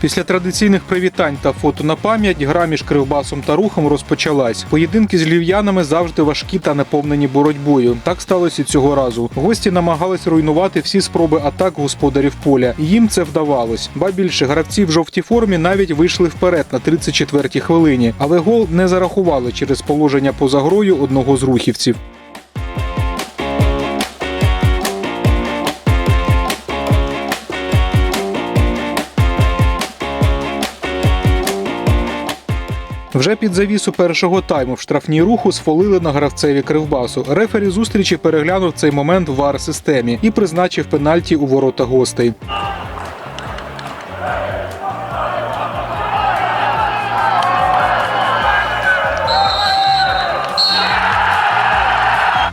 Після традиційних привітань та фото на пам'ять гра між кривбасом та рухом розпочалась. Поєдинки з львів'янами завжди важкі та наповнені боротьбою. Так сталося цього разу. Гості намагались руйнувати всі спроби атак господарів поля. Їм це вдавалось. Ба більше гравці в жовтій формі навіть вийшли вперед на 34-й хвилині, але гол не зарахували через положення поза грою одного з рухівців. Вже під завісу першого тайму в штрафній руху сфолили на гравцеві кривбасу. Рефері зустрічі переглянув цей момент в вар системі і призначив пенальті у ворота гостей.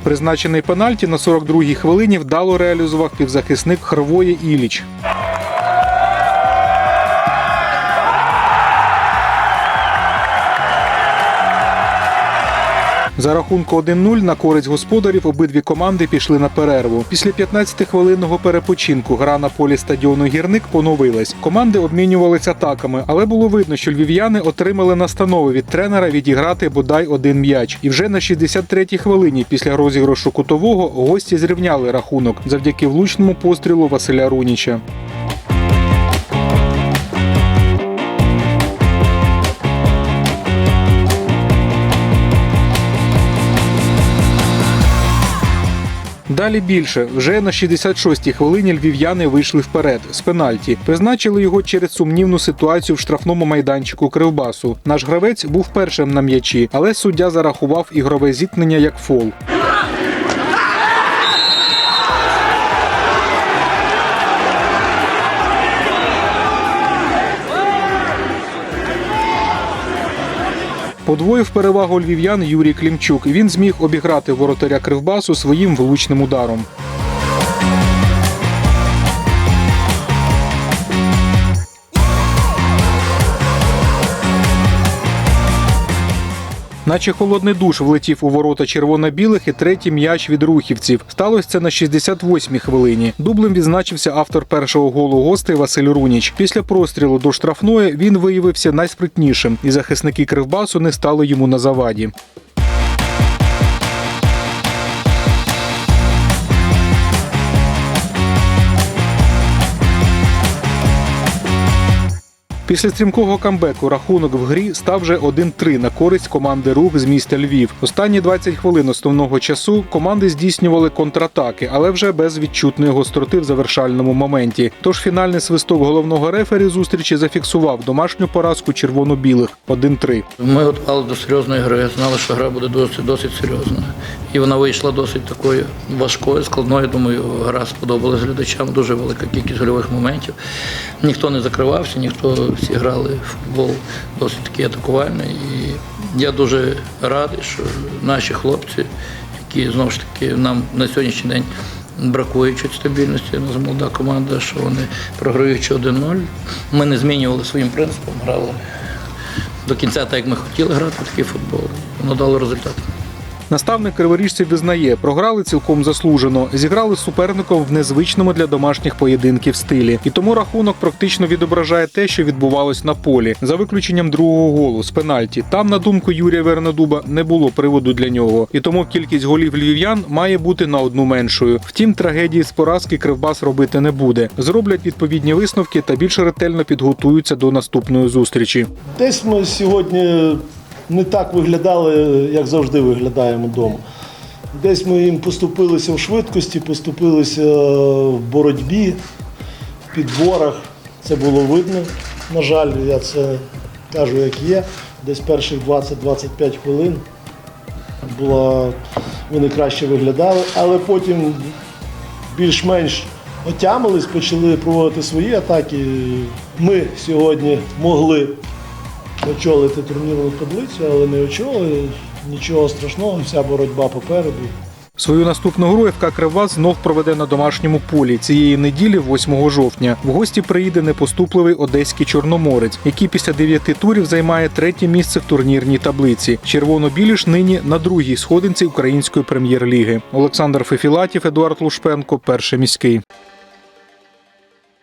Призначений пенальті на 42-й хвилині вдало реалізував півзахисник Хрвої Іліч. За рахунку 1-0 на користь господарів обидві команди пішли на перерву. Після 15-хвилинного перепочинку гра на полі стадіону Гірник поновилась. Команди обмінювалися атаками, але було видно, що львів'яни отримали настанови від тренера відіграти бодай один м'яч. І вже на 63-й хвилині після розіграшу кутового гості зрівняли рахунок завдяки влучному пострілу Василя Руніча. Далі більше вже на 66-й хвилині львів'яни вийшли вперед з пенальті. Призначили його через сумнівну ситуацію в штрафному майданчику Кривбасу. Наш гравець був першим на м'ячі, але суддя зарахував ігрове зіткнення як фол. Подвоїв перевагу львів'ян Юрій Клімчук. Він зміг обіграти воротаря Кривбасу своїм влучним ударом. Наче холодний душ влетів у ворота червоно-білих і третій м'яч від рухівців. Сталося це на 68-й хвилині. Дублем відзначився автор першого голу гостей Василь Руніч. Після прострілу до штрафної він виявився найспритнішим, і захисники Кривбасу не стали йому на заваді. Після стрімкого камбеку рахунок в грі став вже 1-3 на користь команди Рух з міста Львів. Останні 20 хвилин основного часу команди здійснювали контратаки, але вже без відчутної гостроти в завершальному моменті. Тож фінальний свисток головного рефері зустрічі зафіксував домашню поразку червоно-білих 1-3. Ми готували до серйозної гри, знали, що гра буде досить досить серйозна. І вона вийшла досить такою важкою, складною. Думаю, гра сподобалась глядачам. Дуже велика кількість гольових моментів. Ніхто не закривався, ніхто всі грали в футбол досить такий атакувальний. І я дуже радий, що наші хлопці, які знову ж таки нам на сьогоднішній день бракує чуть стабільності. Нас молода команда, що вони програючи 1-0. Ми не змінювали своїм принципом, грали до кінця, так як ми хотіли грати такий футбол. Воно дало результат. Наставник криворіжців визнає, програли цілком заслужено, зіграли суперником в незвичному для домашніх поєдинків стилі, і тому рахунок практично відображає те, що відбувалось на полі, за виключенням другого голу з пенальті. Там, на думку Юрія Вернедуба, не було приводу для нього, і тому кількість голів львів'ян має бути на одну меншою. Втім, трагедії з поразки Кривбас робити не буде. Зроблять відповідні висновки та більш ретельно підготуються до наступної зустрічі. Десь ми сьогодні не так виглядали, як завжди виглядаємо вдома. Десь ми їм поступилися в швидкості, поступилися в боротьбі, в підборах. Це було видно. На жаль, я це кажу, як є. Десь перших 20-25 хвилин було, вони краще виглядали, але потім більш-менш отямились, почали проводити свої атаки. Ми сьогодні могли очолити турнірну таблицю, але не очолили. Нічого страшного, вся боротьба попереду. Свою наступну гру ФК Кривбас знов проведе на домашньому полі цієї неділі, 8 жовтня. В гості приїде непоступливий одеський чорноморець, який після дев'яти турів займає третє місце в турнірній таблиці. Червоно-білі ж нині на другій сходинці української прем'єр-ліги. Олександр Фефілатів, Едуард Лушпенко, перший міський.